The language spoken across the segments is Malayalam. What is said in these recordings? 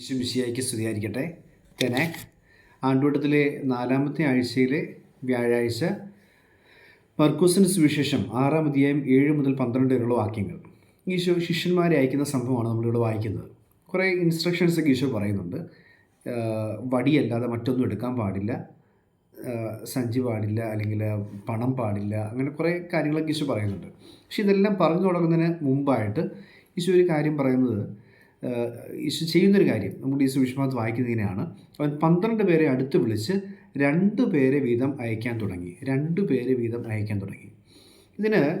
ഈശുമിശിയായിക്ക് സ്തുതിയായിരിക്കട്ടെ. തെനാക് ആണ്ടുവട്ടത്തിലെ നാലാമത്തെ ആഴ്ചയിലെ വ്യാഴാഴ്ച മർക്കൂസിന് സുവിശേഷം ആറാം അധ്യായം ഏഴ് മുതൽ പന്ത്രണ്ട് വരെയുള്ള വാക്യങ്ങൾ. ഈശോ ശിഷ്യന്മാരെ അയക്കുന്ന സംഭവമാണ് നമ്മളിവിടെ വായിക്കുന്നത്. കുറേ ഇൻസ്ട്രക്ഷൻസ് ഒക്കെ ഈശോ പറയുന്നുണ്ട്. വടിയല്ലാതെ മറ്റൊന്നും എടുക്കാൻ പാടില്ല. സഞ്ചി പാടില്ല അല്ലെങ്കിൽ പണം പാടില്ല അങ്ങനെ കുറേ കാര്യങ്ങളൊക്കെ ഈശോ പറയുന്നുണ്ട്. പക്ഷെ ഇതെല്ലാം പറഞ്ഞു തുടങ്ങുന്നതിന് മുമ്പായിട്ട് ഈശോ ഒരു കാര്യം പറയുന്നത് ഈശോ ചെയ്യുന്നൊരു കാര്യം നമ്മുടെ ഈ സുവിശ്വാസത്ത് വായിക്കുന്നതിനാണ് അവൻ പന്ത്രണ്ട് പേരെ അടുത്ത് വിളിച്ച് രണ്ട് പേരെ വീതം അയക്കാൻ തുടങ്ങി. രണ്ട് പേരെ വീതം അയക്കാൻ തുടങ്ങി. ഇതിന്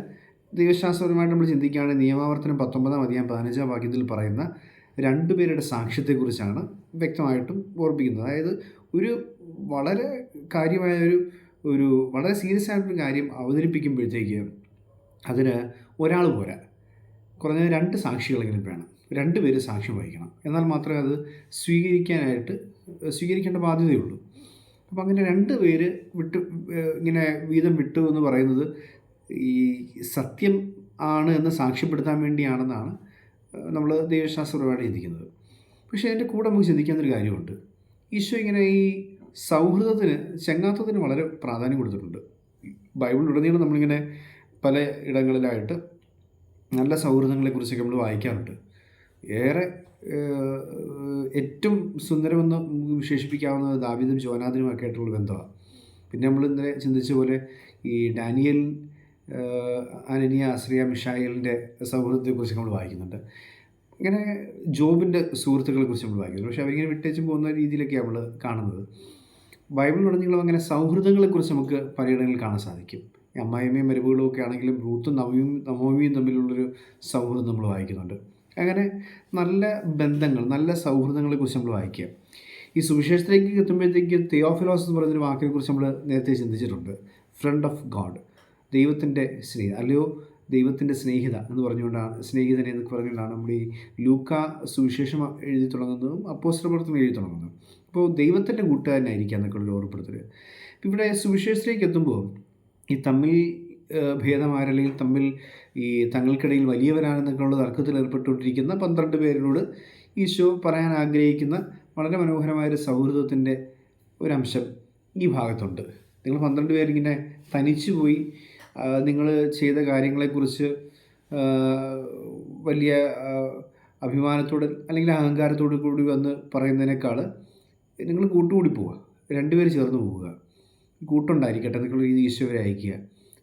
ദൈവശാസ്ത്രപരമായിട്ട് നമ്മൾ ചിന്തിക്കുകയാണെങ്കിൽ നിയമാവർത്തനം പത്തൊമ്പതാം അധികം പതിനഞ്ചാം വാക്യത്തിൽ പറയുന്ന രണ്ട് പേരുടെ സാക്ഷ്യത്തെക്കുറിച്ചാണ് വ്യക്തമായിട്ടും ഓർപ്പിക്കുന്നത് അതായത് ഒരു വളരെ കാര്യമായ ഒരു ഒരു വളരെ സീരിയസ് ആയിട്ടൊരു കാര്യം അവതരിപ്പിക്കുമ്പോഴത്തേക്ക് അതിന് ഒരാൾ പോരാ. കുറഞ്ഞ രണ്ട് സാക്ഷികളെങ്കിലും വേണം. രണ്ട് പേര് സാക്ഷ്യം വഹിക്കണം. എന്നാൽ മാത്രമേ അത് സ്വീകരിക്കാനായിട്ട് സ്വീകരിക്കേണ്ട ബാധ്യതയുള്ളൂ. അപ്പം അങ്ങനെ രണ്ട് പേര് വിട്ട് ഇങ്ങനെ വീതം വിട്ടു എന്ന് പറയുന്നത് ഈ സത്യം ആണ് എന്ന് സാക്ഷ്യപ്പെടുത്താൻ വേണ്ടിയാണെന്നാണ് നമ്മൾ ദൈവശാസ്ത്രപരമായിട്ട് ചിന്തിക്കുന്നത്. പക്ഷേ അതിന്റെ കൂടെ നമുക്ക് ചിന്തിക്കാവുന്നൊരു കാര്യമുണ്ട്. ഈശോ ഇങ്ങനെ ഈ സൗഹൃദത്തിന് ചങ്ങാത്തത്തിന് വളരെ പ്രാധാന്യം കൊടുത്തിട്ടുണ്ട്. ബൈബിളിലുടനീളം നമ്മളിങ്ങനെ പല ഇടങ്ങളിലായിട്ട് നല്ല സൗഹൃദങ്ങളെക്കുറിച്ചൊക്കെ നമ്മൾ വായിക്കാറുണ്ട്. ഏറെ ഏറ്റവും സുന്ദരമെന്ന് വിശേഷിപ്പിക്കാവുന്നത് ദാവിദും ജോനാദിനും ഒക്കെ ആയിട്ടുള്ള ബന്ധമാണ് പിന്നെ നമ്മൾ ഇന്നലെ ചിന്തിച്ച പോലെ ഈ ഡാനിയൽ അനനിയ ആശ്രിയ മിഷായലിന്റെ സൗഹൃദത്തെക്കുറിച്ച് നമ്മൾ വായിക്കുന്നുണ്ട്. ഇങ്ങനെ ജോബിന്റെ സുഹൃത്തുക്കളെ കുറിച്ച് നമ്മൾ വായിക്കുന്നു പക്ഷേ അവരിങ്ങനെ വിട്ടേച്ചും പോകുന്ന രീതിയിലൊക്കെയാണ് നമ്മൾ കാണുന്നത്. ബൈബിളിലുടനീളം അങ്ങനെ സൗഹൃദങ്ങളെക്കുറിച്ച് നമുക്ക് പലയിടങ്ങളിൽ കാണാൻ സാധിക്കും. അമ്മായിമ്മയും മരുമകളും ഒക്കെ ആണെങ്കിലും റൂത്തും നവമിയും നവമിയും തമ്മിലുള്ളൊരു സൗഹൃദം നമ്മൾ വായിക്കുന്നുണ്ട്. അങ്ങനെ നല്ല ബന്ധങ്ങൾ നല്ല സൗഹൃദങ്ങളെക്കുറിച്ച് നമ്മൾ വായിക്കുക. ഈ സുവിശേഷത്തിലേക്ക് എത്തുമ്പോഴത്തേക്ക് തിയോഫിലോസ് എന്ന് പറയുന്നൊരു വാക്കിനെ കുറിച്ച് നമ്മൾ നേരത്തെ ചിന്തിച്ചിട്ടുണ്ട്. ഫ്രണ്ട് ഓഫ് ഗോഡ് ദൈവത്തിന്റെ സ്നേഹ അല്ലയോ ദൈവത്തിന്റെ സ്നേഹിത എന്ന് പറഞ്ഞുകൊണ്ടാണ് സ്നേഹിതനെ എന്ന് പറഞ്ഞുകൊണ്ടാണ് നമ്മൾ ഈ ലൂക്ക സുവിശേഷം എഴുതി തുടങ്ങുന്നതും അപ്പോസ്റ്റർ പ്രവർത്തനം എഴുതി തുടങ്ങുന്നതും. അപ്പോൾ ദൈവത്തിന്റെ കൂട്ടുകാരനായിരിക്കുക എന്നൊക്കെ ഉള്ള ഓർമ്മപ്പെടുത്തൽ ഇവിടെ സുവിശേഷത്തിലേക്ക് എത്തുമ്പോൾ ഈ തമ്മിൽ ഏഹ്, ഭേദമാരല്ലെങ്കിൽ തമ്മിൽ ഈ തങ്ങൾക്കിടയിൽ വലിയവരാണെന്നൊക്കെയുള്ള തർക്കത്തിൽ ഏർപ്പെട്ടുകൊണ്ടിരിക്കുന്ന പന്ത്രണ്ട് പേരോട് ഈശോ പറയാൻ ആഗ്രഹിക്കുന്ന വളരെ മനോഹരമായ മനോഹരമായൊരു സൗഹൃദത്തിന്റെ ഒരംശം ഈ ഭാഗത്തുണ്ട്. നിങ്ങൾ പന്ത്രണ്ട് പേരിങ്ങനെ തനിച്ചു പോയി നിങ്ങൾ ചെയ്ത കാര്യങ്ങളെക്കുറിച്ച് വലിയ അഭിമാനത്തോടെ അല്ലെങ്കിൽ അഹങ്കാരത്തോടു കൂടി വന്ന് പറയുന്നതിനേക്കാൾ നിങ്ങൾ കൂട്ടുകൂടി പോവുക. രണ്ടുപേർ ചേർന്ന് പോവുക. കൂട്ടുണ്ടായിരിക്കട്ടെ നിങ്ങൾ രീതി ഈശോവരെ അയക്കുക.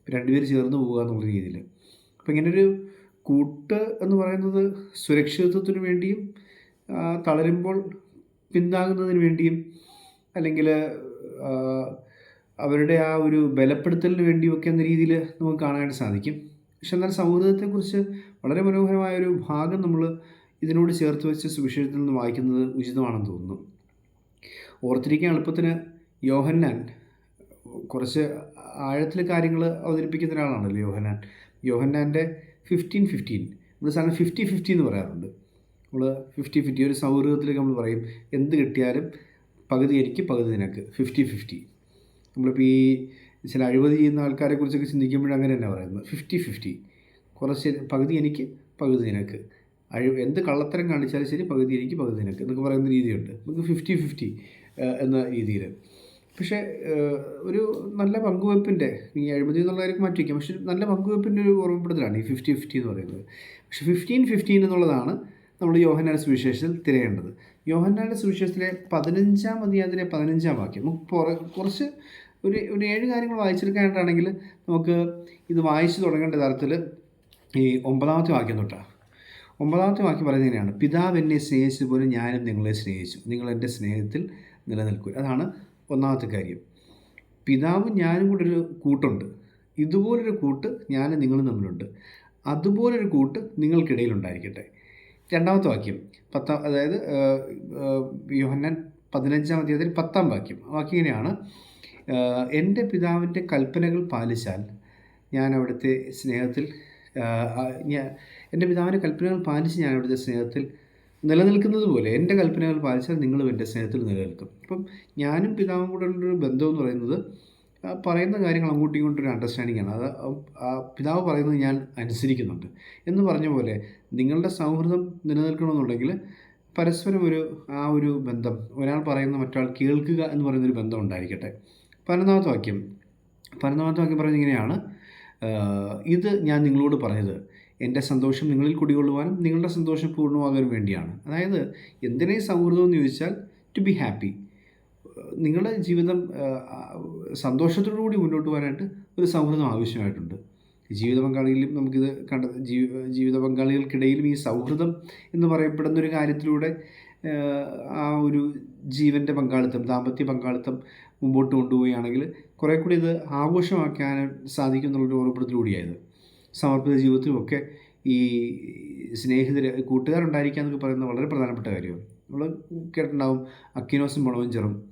രണ്ടുപേർ ചേർന്ന് പോകുക എന്നുള്ള രീതിയിൽ. അപ്പം ഇങ്ങനൊരു കൂട്ട് എന്ന് പറയുന്നത് സുരക്ഷിതത്വത്തിന് വേണ്ടിയും തളരുമ്പോൾ പിന്താങ്ങുന്നതിന് വേണ്ടിയും അല്ലെങ്കിൽ അവരുടെ ആ ഒരു ബലപ്പെടുത്തലിന് വേണ്ടിയൊക്കെ എന്ന രീതിയിൽ നമുക്ക് കാണാനായിട്ട് സാധിക്കും. പക്ഷെ എന്നാൽ സൗഹൃദത്തെക്കുറിച്ച് വളരെ മനോഹരമായ ഒരു ഭാഗം നമ്മൾ ഇതിനോട് ചേർത്ത് വെച്ച് സുവിശേഷത്തിൽ നിന്ന് വായിക്കുന്നത് ഉചിതമാണെന്ന് തോന്നുന്നു. ഓർത്തിരിക്കാൻ എളുപ്പത്തിന് യോഹന്നാൻ കുറച്ച് ആഴത്തിൽ കാര്യങ്ങൾ അവതരിപ്പിക്കുന്ന ഒരാളാണല്ലോ യോഹന്നാൻ. യോഹന്നാന്റെ ഫിഫ്റ്റീൻ ഫിഫ്റ്റീൻ നമ്മൾ സാധാരണ ഫിഫ്റ്റി ഫിഫ്റ്റി എന്ന് പറയാറുണ്ട്. നമ്മൾ ഫിഫ്റ്റി ഫിഫ്റ്റി ഒരു സൗഹൃദത്തിലേക്ക് നമ്മൾ പറയും എന്ത് കിട്ടിയാലും പകുതി എനിക്ക് പകുതി നിനക്ക്. ഫിഫ്റ്റി ഫിഫ്റ്റി നമ്മളിപ്പോൾ ഈ ചില അഴിമതി ചെയ്യുന്ന ആൾക്കാരെ കുറിച്ചൊക്കെ ചിന്തിക്കുമ്പോഴും അങ്ങനെ തന്നെ പറയുന്നത്. ഫിഫ്റ്റി ഫിഫ്റ്റി കുറച്ച് പകുതി എനിക്ക് പകുതി നിനക്ക്. അഴി എന്ത് കള്ളത്തരം കാണിച്ചാലും ശരി പകുതി എനിക്ക് പകുതി നിനക്ക് എന്നൊക്കെ പറയുന്ന രീതിയുണ്ട്. നമുക്ക് ഫിഫ്റ്റി ഫിഫ്റ്റി എന്ന രീതിയിൽ പക്ഷേ ഒരു നല്ല പങ്കുവെപ്പിന്റെ ഈ അഴിമതി എന്നുള്ള കാര്യം മാറ്റി പക്ഷേ നല്ല പങ്കുവെപ്പിന്റെ ഒരു ഓർമ്മപ്പെടുത്തലാണ് ഈ ഫിഫ്റ്റി ഫിഫ്റ്റി എന്ന് പറയുന്നത്. പക്ഷേ ഫിഫ്റ്റീൻ ഫിഫ്റ്റീൻ എന്നുള്ളതാണ് നമ്മൾ യോഹന്നാൻ സുവിശേഷത്തിൽ തിരയേണ്ടത്. യോഹന്നാന്റെ സുവിശേഷത്തിലെ പതിനഞ്ചാം അധ്യായത്തിലെ പതിനഞ്ചാം വാക്യം. നമുക്ക് കുറച്ച് ഒരു ഒരു ഏഴ് കാര്യങ്ങൾ വായിച്ചെടുക്കാനായിട്ടാണെങ്കിൽ നമുക്ക് ഇത് വായിച്ചു തുടങ്ങേണ്ട തരത്തിൽ ഈ ഒമ്പതാമത്തെ വാക്യം തൊട്ടാണ് ഒമ്പതാമത്തെ വാക്യം പറയുന്നത് ഇങ്ങനെയാണ്. പിതാവ് എന്നെ സ്നേഹിച്ചതുപോലെ ഞാനും നിങ്ങളെ സ്നേഹിച്ചു. നിങ്ങൾ എന്റെ സ്നേഹത്തിൽ നിലനിൽക്കുക അതാണ് ഒന്നാമത്തെ കാര്യം. പിതാവും ഞാനും കൂടെ ഒരു കൂട്ടുണ്ട്. ഇതുപോലൊരു കൂട്ട് ഞാനും നിങ്ങളും തമ്മിലുണ്ട്. അതുപോലൊരു കൂട്ട് നിങ്ങൾക്കിടയിൽ ഉണ്ടായിരിക്കട്ടെ. രണ്ടാമത്തെ വാക്യം. പത്താം അതായത് യോഹന്നാൻ പതിനഞ്ചാം അധ്യായത്തിൽ പത്താം വാക്യം. വാക്യം ഇങ്ങനെയാണ്. എന്റെ പിതാവിന്റെ കൽപ്പനകൾ പാലിച്ചാൽ ഞാൻ അവിടുത്തെ സ്നേഹത്തിൽ എന്റെ പിതാവിന്റെ കൽപ്പനകൾ പാലിച്ച് ഞാൻ അവിടുത്തെ സ്നേഹത്തിൽ നിലനിൽക്കുന്നത് പോലെ എന്റെ കൽപ്പനകൾ പാലിച്ചാൽ നിങ്ങളും എന്റെ സ്നേഹത്തിൽ നിലനിൽക്കും. അപ്പം ഞാനും പിതാവും കൂടെ ഉള്ളൊരു ബന്ധം എന്ന് പറയുന്നത് പറയുന്ന കാര്യങ്ങൾ അങ്ങോട്ടും ഇങ്ങോട്ടും ഒരു അണ്ടർസ്റ്റാൻഡിംഗ് ആണ്. അത് പിതാവ് പറയുന്നത് ഞാൻ അനുസരിക്കുന്നുണ്ട്. എന്ന് പറഞ്ഞ പോലെ നിങ്ങളുടെ സൗഹൃദം നിലനിൽക്കണമെന്നുണ്ടെങ്കിൽ പരസ്പരം ഒരു ആ ഒരു ബന്ധം ഒരാൾ പറയുന്ന മറ്റൊരാൾ കേൾക്കുക എന്ന് പറയുന്നൊരു ബന്ധം ഉണ്ടായിരിക്കട്ടെ. പരന്നാമത്തെ വാക്യം പരന്നാമത്തെ വാക്യം പറയുന്നത് ഇങ്ങനെയാണ് ഇത് ഞാൻ നിങ്ങളോട് പറഞ്ഞത്. എന്റെ സന്തോഷം നിങ്ങളിൽ കുടികൊള്ളുവാനും നിങ്ങളുടെ സന്തോഷം പൂർണമാകാനും വേണ്ടിയാണ്. അതായത് എന്തിനേ സൗഹൃദം എന്ന് ചോദിച്ചാൽ ടു ബി ഹാപ്പി നിങ്ങളുടെ ജീവിതം സന്തോഷത്തോടുകൂടി സന്തോഷത്തോടു കൂടി മുന്നോട്ട് പോകാനായിട്ട് ഒരു സൗഹൃദം ആവശ്യമായിട്ടുണ്ട്. ജീവിത പങ്കാളിയിലും നമുക്കിത് കണ്ട ജീവി ജീവിത പങ്കാളികൾക്കിടയിലും ഈ സൗഹൃദം എന്ന് പറയപ്പെടുന്ന ഒരു കാര്യത്തിലൂടെ ആ ഒരു ജീവന്റെ പങ്കാളിത്തം ദാമ്പത്യ പങ്കാളിത്തം മുമ്പോട്ട് കൊണ്ടുപോവുകയാണെങ്കിൽ കുറേ കൂടി ഇത് ആഘോഷമാക്കാൻ സാധിക്കും എന്നുള്ളൊരു ഓർമ്മപ്പെടുത്തലൂടിയായത്. സമർപ്പിത ജീവിതത്തിലുമൊക്കെ ഈ സ്നേഹിതർ കൂട്ടുകാരുണ്ടായിരിക്കുക എന്നൊക്കെ പറയുന്നത് വളരെ പ്രധാനപ്പെട്ട കാര്യമാണ്. നമ്മൾ കേട്ടിട്ടുണ്ടാവും അക്കിനോസും മൊളവഞ്ചറും.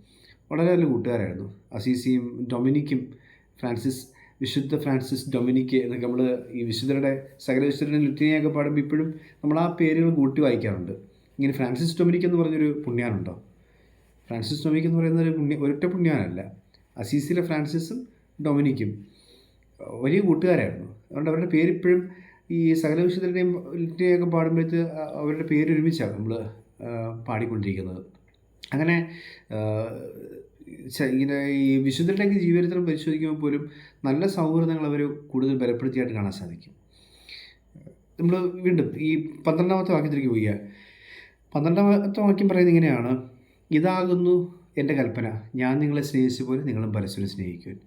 വളരെ നല്ല കൂട്ടുകാരായിരുന്നു. അസീസിയും ഡൊമിനിക്കും ഫ്രാൻസിസ് വിശുദ്ധ ഫ്രാൻസിസ് ഡൊമിനിക്ക് എന്നൊക്കെ നമ്മൾ ഈ വിശുദ്ധരുടെ സകല വിശുദ്ധരുടെ ലുറ്റിനെയൊക്കെ പാടുമ്പോൾ ഇപ്പോഴും നമ്മൾ ആ പേരുകൾ കൂട്ടി വായിക്കാറുണ്ട്. ഇങ്ങനെ ഫ്രാൻസിസ് ഡൊമിനിക്ക് എന്ന് പറഞ്ഞൊരു പുണ്യാനുണ്ടോ ഫ്രാൻസിസ് ഡൊമിനിക്ക് എന്ന് പറയുന്ന ഒരു പുണ്യ ഒരൊറ്റ പുണ്യാനല്ല. അസീസിലെ ഫ്രാൻസിസും ഡൊമിനിക്കും. വലിയ കൂട്ടുകാരായിരുന്നു. അതുകൊണ്ട് അവരുടെ പേര് ഇപ്പോഴും ഈ സകല വിശുദ്ധരുടെയും ലിറ്റിയൊക്കെ പാടുമ്പോഴത്തെ അവരുടെ പേര് ഒരുമിച്ചാണ് നമ്മൾ പാടിക്കൊണ്ടിരിക്കുന്നത്. അങ്ങനെ ഇങ്ങനെ ഈ വിശുദ്ധരുടെയൊക്കെ ജീവചരിത്രം പരിശോധിക്കുമ്പോൾ പോലും നല്ല സൗഹൃദങ്ങൾ അവർ കൂടുതൽ ബലപ്പെടുത്തിയായിട്ട് കാണാൻ സാധിക്കും. നമ്മൾ വീണ്ടും ഈ പന്ത്രണ്ടാമത്തെ വാക്യത്തിലേക്ക് പോയി പന്ത്രണ്ടാമത്തെ വാക്യം പറയുന്നത് ഇങ്ങനെയാണ്. ഇതാകുന്നു എന്റെ കൽപ്പന. ഞാൻ നിങ്ങളെ സ്നേഹിച്ച പോലെ നിങ്ങളും പരസ്പരം സ്നേഹിക്കുവാൻ.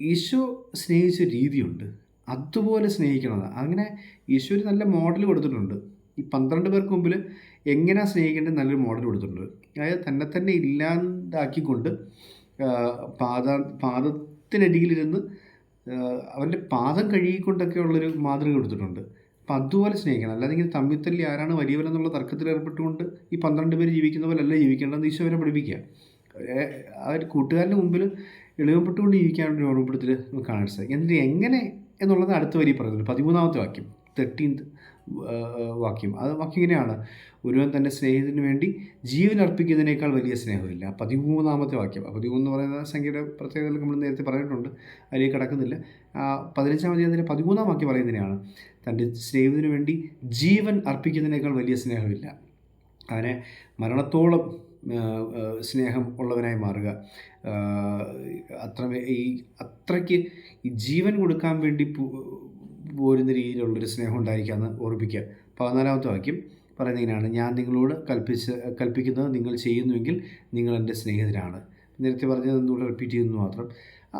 ഈശോ സ്നേഹിച്ച രീതിയുണ്ട്. അതുപോലെ സ്നേഹിക്കണത്. അങ്ങനെ ഈശോ ഒരു നല്ല മോഡൽ കൊടുത്തിട്ടുണ്ട്. ഈ പന്ത്രണ്ട് പേർക്ക് മുമ്പിൽ എങ്ങനെ സ്നേഹിക്കേണ്ടത് നല്ലൊരു മോഡൽ കൊടുത്തിട്ടുണ്ട്. അതായത് തന്നെ തന്നെ ഇല്ലാതാക്കിക്കൊണ്ട് പാത പാദ പാദത്തിനടിയിലിരുന്ന് അവന്റെ പാദം കഴുകിക്കൊണ്ടൊക്കെ ഉള്ളൊരു മാതൃക കൊടുത്തിട്ടുണ്ട്. അപ്പം അതുപോലെ സ്നേഹിക്കണം. അല്ലാതെ ഇങ്ങനെ തമ്മിൽ ആരാണ് വലിയവരെന്നുള്ള തർക്കത്തിൽ ഏർപ്പെട്ടുകൊണ്ട് ഈ പന്ത്രണ്ട് പേര് ജീവിക്കുന്ന പോലെ അല്ല ജീവിക്കേണ്ടതെന്ന് ഈശോ അവരെ പഠിപ്പിക്കുക. അവർ ഒരു കൂട്ടുകാരന്റെ മുമ്പിൽ എളിമപ്പെട്ടുകൊണ്ട് ജീവിക്കാനുള്ള ഒരു നമുക്ക് കാണാൻ സാധിക്കും. എന്നിട്ട് എങ്ങനെ എന്നുള്ളത് അടുത്ത വരി പറയുന്നുണ്ട്. പതിമൂന്നാമത്തെ വാക്യം തേർട്ടീൻത് വാക്യം. അത് വാക്യം ഇങ്ങനെയാണ്. ഒരുവൻ തന്റെ സ്നേഹത്തിന് വേണ്ടി ജീവൻ അർപ്പിക്കുന്നതിനേക്കാൾ വലിയ സ്നേഹമില്ല. പതിമൂന്നാമത്തെ വാക്യം. പതിമൂന്ന് എന്ന് പറയുന്ന സംഖ്യയുടെ പ്രത്യേകതകൾ നമ്മൾ നേരത്തെ പറഞ്ഞിട്ടുണ്ട്. അതിലേക്ക് കടക്കുന്നില്ല. ആ, പതിനഞ്ചാം അതിന്റെ പതിമൂന്നാം വാക്യം പറയുന്നതിനാണ് തന്റെ സ്നേഹത്തിന് വേണ്ടി ജീവൻ അർപ്പിക്കുന്നതിനേക്കാൾ വലിയ സ്നേഹമില്ല. അവനെ മരണത്തോളം സ്നേഹം ഉള്ളവനായി മാറുക. അത്രമേ അത്ര ഈ അത്രയ്ക്ക് ഈ ജീവൻ കൊടുക്കാൻ വേണ്ടി പോരുന്ന രീതിയിലുള്ളൊരു സ്നേഹം ഉണ്ടായിരിക്കാമെന്ന് ഓർമ്മിക്കുക. പതിനാലാമത്തെ വാക്യം പറയുന്നത് ഇങ്ങനെയാണ്. ഞാൻ നിങ്ങളോട് കൽപ്പിച്ച് കൽപ്പിക്കുന്നത് നിങ്ങൾ ചെയ്യുന്നുവെങ്കിൽ നിങ്ങൾ എന്റെ സ്നേഹിതരാണ്. നേരത്തെ പറഞ്ഞത് ഒന്നുകൂടെ റിപ്പീറ്റ് ചെയ്യുന്നു മാത്രം.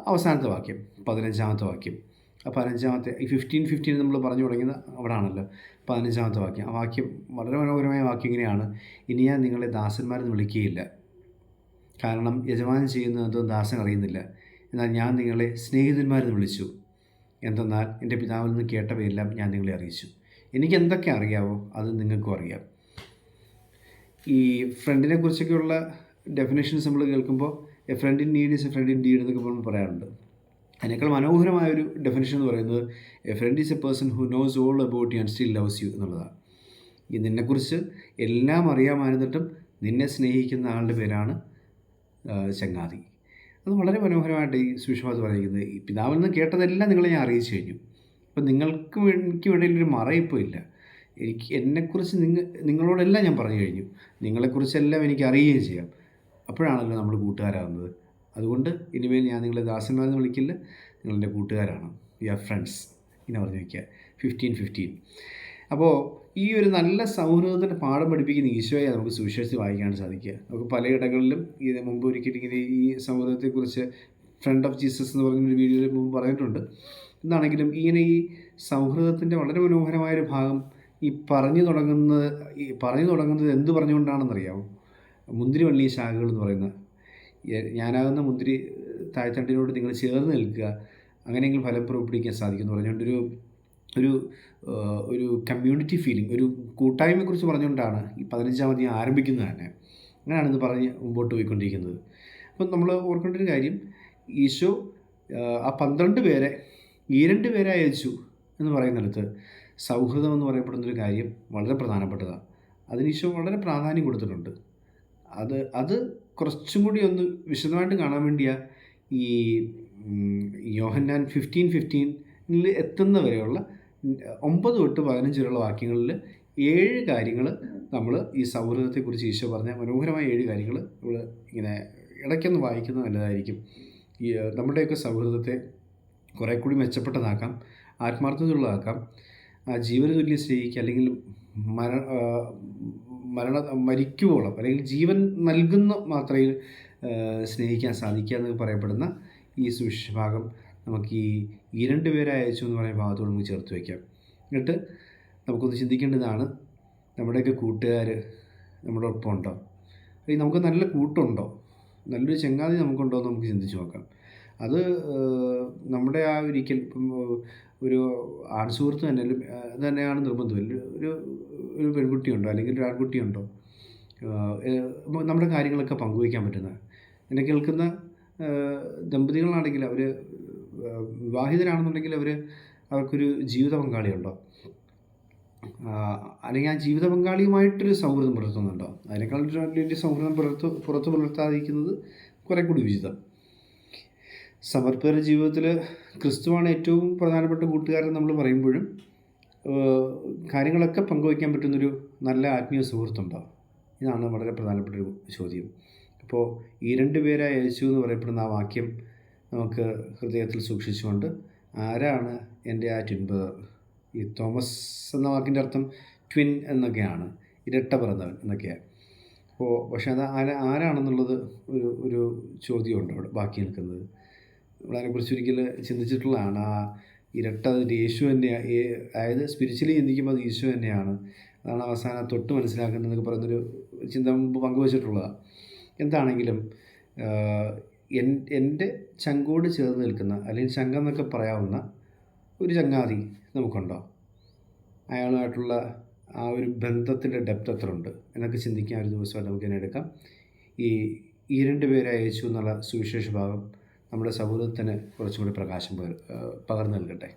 അവസാനത്തെ വാക്യം പതിനഞ്ചാമത്തെ വാക്യം. പതിനഞ്ചാമത്തെ ഈ ഫിഫ്റ്റീൻ ഫിഫ്റ്റീൻ നമ്മൾ പറഞ്ഞു തുടങ്ങിയത് അവിടെ ആണല്ലോ പതിനഞ്ചാമത്തെ വാക്യം. ആ വാക്യം വളരെ മനോഹരമായ വാക്യം ഇങ്ങനെയാണ്. ഇനി ഞാൻ നിങ്ങളെ ദാസന്മാരെന്ന് വിളിക്കുകയില്ല. കാരണം യജമാനൻ ചെയ്യുന്നത് ദാസൻ അറിയുന്നില്ല. എന്നാൽ ഞാൻ നിങ്ങളെ സ്നേഹിതന്മാരെന്ന് വിളിച്ചു. എന്തെന്നാൽ എന്റെ പിതാവിൽ നിന്ന് കേട്ടവയെല്ലാം ഞാൻ നിങ്ങളെ അറിയിച്ചു. എനിക്ക് എന്തൊക്കെ അറിയാവോ അത് നിങ്ങൾക്കും അറിയാം. ഈ ഫ്രണ്ടിനെ കുറിച്ചൊക്കെയുള്ള ഡെഫിനേഷൻസ് നമ്മൾ കേൾക്കുമ്പോൾ a friend in need is a friend in deed എന്നൊക്കെ നമ്മൾ പറയാറുണ്ട്. അതിനേക്കാൾ മനോഹരമായ ഒരു ഡെഫിനേഷൻ എന്ന് പറയുന്നത് a friend is a person who knows all about you and still loves you എന്നുള്ളതാണ്. ഈ നിന്നെക്കുറിച്ച് എല്ലാം അറിയാമായിരുന്നിട്ടും നിന്നെ സ്നേഹിക്കുന്ന ആളുടെ പേരാണ് ചങ്ങാതി. അത് വളരെ മനോഹരമായിട്ട് ഈ സുഷമത് പറയുന്നത്. ഈ പിതാവിൽ നിന്ന് കേട്ടതെല്ലാം നിങ്ങളെ ഞാൻ അറിയിച്ചു കഴിഞ്ഞു. അപ്പം നിങ്ങൾക്ക് എനിക്ക് ഇടയിൽ ഒരു മറയിപ്പോൾ ഇല്ല. എനിക്ക് എന്നെക്കുറിച്ച് നിങ്ങൾ നിങ്ങളോടെല്ലാം ഞാൻ പറഞ്ഞു കഴിഞ്ഞു. നിങ്ങളെക്കുറിച്ചെല്ലാം എനിക്ക് അറിയുകയും ചെയ്യാം. അപ്പോഴാണല്ലോ നമ്മൾ കൂട്ടുകാരാകുന്നത്. അതുകൊണ്ട് ഇനിമേൽ ഞാൻ നിങ്ങളെ ദാസന്മാരെന്ന് വിളിക്കില്ല. നിങ്ങളെന്റെ കൂട്ടുകാരാണ്. യു ആർ ഫ്രണ്ട്സ് ഇങ്ങനെ പറഞ്ഞു വയ്ക്കുക. ഫിഫ്റ്റീൻ ഫിഫ്റ്റീൻ അപ്പോൾ ഈ ഒരു നല്ല സൗഹൃദത്തിന്റെ പാഠം പഠിപ്പിക്കുന്ന ഈശോയെ നമുക്ക് സുവിശേഷത്തിൽ വായിക്കാൻ സാധിക്കുക. നമുക്ക് പലയിടങ്ങളിലും ഇത് മുമ്പ് ഒരിക്കലും ഇങ്ങനെ ഈ സൗഹൃദത്തെക്കുറിച്ച് ഫ്രണ്ട് ഓഫ് ജീസസ് എന്ന് പറഞ്ഞൊരു വീഡിയോയിൽ മുമ്പ് പറഞ്ഞിട്ടുണ്ട്. എന്താണെങ്കിലും ഇങ്ങനെ ഈ സൗഹൃദത്തിന്റെ വളരെ മനോഹരമായൊരു ഭാഗം ഈ പറഞ്ഞു തുടങ്ങുന്നത് ഈ പറഞ്ഞു തുടങ്ങുന്നത് എന്ത് പറഞ്ഞുകൊണ്ടാണെന്നറിയാമോ മുന്തിരി വള്ളി ശാഖകൾ എന്ന് പറയുന്ന ഞാനാകുന്ന മുന്തിരി താഴ്ത്തണ്ടിനോട് നിങ്ങൾ ചേർന്ന് നിൽക്കുക. അങ്ങനെയെങ്കിലും ഫലം പുറപ്പെടുവിക്കാൻ സാധിക്കുമെന്ന് പറഞ്ഞുകൊണ്ടൊരു ഒരു ഒരു കമ്മ്യൂണിറ്റി ഫീലിംഗ് ഒരു കൂട്ടായ്മയെക്കുറിച്ച് പറഞ്ഞുകൊണ്ടാണ് ഈ പതിനഞ്ചാം തീയതി ആരംഭിക്കുന്നത് തന്നെ. അങ്ങനെയാണ് ഇത് പറഞ്ഞ് മുമ്പോട്ട് പോയിക്കൊണ്ടിരിക്കുന്നത്. അപ്പം നമ്മൾ ഓർക്കേണ്ട ഒരു കാര്യം ഈശോ ആ, പന്ത്രണ്ട് പേരെ ഈ രണ്ട് പേരെ അയച്ചു എന്ന് പറയുന്നിടത്ത് സൗഹൃദം എന്ന് പറയപ്പെടുന്ന ഒരു കാര്യം വളരെ പ്രധാനപ്പെട്ടതാണ്. അതിന് ഈശോ വളരെ പ്രാധാന്യം കൊടുത്തിട്ടുണ്ട്. അത് അത് കുറച്ചും കൂടി ഒന്ന് വിശദമായിട്ട് കാണാൻ വേണ്ടിയാ ഈ യോഹന്നാൻ ഫിഫ്റ്റീൻ ഫിഫ്റ്റീനിൽ എത്തുന്ന വരെയുള്ള ഒമ്പത് തൊട്ട് പതിനഞ്ച് വരെയുള്ള വാക്യങ്ങളിൽ ഏഴ് കാര്യങ്ങൾ നമ്മൾ ഈ സൗഹൃദത്തെക്കുറിച്ച് ഈശോ പറഞ്ഞ മനോഹരമായ ഏഴ് കാര്യങ്ങൾ നമ്മൾ ഇങ്ങനെ ഇടയ്ക്കൊന്ന് വായിക്കുന്നത് നല്ലതായിരിക്കും. ഈ നമ്മുടെയൊക്കെ സൗഹൃദത്തെ കുറേ കൂടി മെച്ചപ്പെട്ടതാക്കാം ആത്മാർത്ഥതയുള്ളതാക്കാം. ജീവന തുല്യം സ്നേഹിക്കുക അല്ലെങ്കിൽ മര മരണ മരിക്കുവോളം അല്ലെങ്കിൽ ജീവൻ നൽകുന്ന മാത്രയിൽ സ്നേഹിക്കാൻ സാധിക്കുക എന്ന് പറയപ്പെടുന്ന ഈ സുവിശേഷ ഭാഗം നമുക്ക് ഈ ഈ രണ്ട് പേരെ അയച്ചു എന്ന് പറയുന്ന ഭാഗത്തോട് നമുക്ക് ചേർത്ത് വയ്ക്കാം. എന്നിട്ട് നമുക്കൊന്ന് ചിന്തിക്കേണ്ടതാണ് നമ്മുടെയൊക്കെ കൂട്ടുകാർ നമ്മുടെ ഒപ്പം ഉണ്ടോ അല്ലെങ്കിൽ നമുക്ക് നല്ല കൂട്ടുണ്ടോ? നല്ലൊരു ചങ്ങാതി നമുക്കുണ്ടോ എന്ന് നമുക്ക് ചിന്തിച്ച് നോക്കാം. അത് നമ്മുടെ ആ ഒരിക്കൽ ഇപ്പം ഒരു ആൺ സുഹൃത്ത് തന്നെ തന്നെയാണ് നിർബന്ധമില്ല ഒരു ഒരു പെൺകുട്ടിയുണ്ടോ അല്ലെങ്കിൽ ഒരു ആൺകുട്ടിയുണ്ടോ നമ്മുടെ കാര്യങ്ങളൊക്കെ പങ്കുവയ്ക്കാൻ പറ്റുന്ന. എന്നെ കേൾക്കുന്ന ദമ്പതികളാണെങ്കിൽ അവർ വിവാഹിതരാണെന്നുണ്ടെങ്കിൽ അവർ അവർക്കൊരു ജീവിത പങ്കാളിയുണ്ടോ? അല്ലെങ്കിൽ ആ ജീവിത പങ്കാളിയുമായിട്ടൊരു സൗഹൃദം പുലർത്തുന്നുണ്ടോ? അതിനേക്കാൾ ഒരു സൗഹൃദം പുലർത്തു പുറത്ത് പുലർത്താതിരിക്കുന്നത് കുറെ കൂടി ഉചിതം. സമർപ്പണ ജീവിതത്തിൽ ക്രിസ്തുവാണ് ഏറ്റവും പ്രധാനപ്പെട്ട കൂട്ടുകാരൻ നമ്മൾ പറയുമ്പോഴും കാര്യങ്ങളൊക്കെ പങ്കുവയ്ക്കാൻ പറ്റുന്നൊരു നല്ല ആത്മീയ സുഹൃത്തുണ്ടാവും ഇതാണ് വളരെ പ്രധാനപ്പെട്ട ഒരു ചോദ്യം. അപ്പോൾ ഈ രണ്ട് പേരായ യേശു എന്ന് പറയപ്പെടുന്ന ആ വാക്യം നമുക്ക് ഹൃദയത്തിൽ സൂക്ഷിച്ചുകൊണ്ട് ആരാണ് എന്റെ ആ ട്വിൻ ബ്രദർ ഈ തോമസ് എന്ന വാക്കിന്റെ അർത്ഥം ട്വിൻ എന്നൊക്കെയാണ് ഇരട്ട പിറന്നവൻ എന്നൊക്കെയാണ് അപ്പോൾ പക്ഷേ അത് ആരാ ആരാണെന്നുള്ളത് ഒരു ഒരു ചോദ്യമുണ്ട് അവിടെ ബാക്കി നിൽക്കുന്നത്. നമ്മളതിനെക്കുറിച്ച് ഒരിക്കൽ ചിന്തിച്ചിട്ടുള്ളതാണ്. ആ ഇരട്ട അതിന്റെ യേശു തന്നെയാണ് അതായത് സ്പിരിച്വലി ചിന്തിക്കുമ്പോൾ അത് ഈശോ തന്നെയാണ്. അതാണ് അവസാനം തൊട്ട് മനസ്സിലാക്കേണ്ടതെന്നൊക്കെ പറയുന്നൊരു ചിന്ത മുമ്പ് പങ്കുവച്ചിട്ടുള്ളതാണ്. എന്താണെങ്കിലും എൻ എന്റെ ചങ്കോട് ചേർന്ന് നിൽക്കുന്ന അല്ലെങ്കിൽ ചങ്കെന്നൊക്കെ പറയാവുന്ന ഒരു ചങ്ങാതി നമുക്കുണ്ടോ? അയാളുമായിട്ടുള്ള ആ ഒരു ബന്ധത്തിന്റെ ഡെപ്ത് എത്ര ഉണ്ട് എന്നൊക്കെ ചിന്തിക്കാൻ ഒരു ദിവസമായിട്ട് നമുക്ക് തന്നെ എടുക്കാം. ഈ ഈ രണ്ട് പേരെ അയച്ചു എന്നുള്ള സുവിശേഷ ഭാഗം നമ്മുടെ സൗഹൃദത്തിന് കുറച്ചും കൂടി പ്രകാശം പകർന്നു നൽകട്ടെ.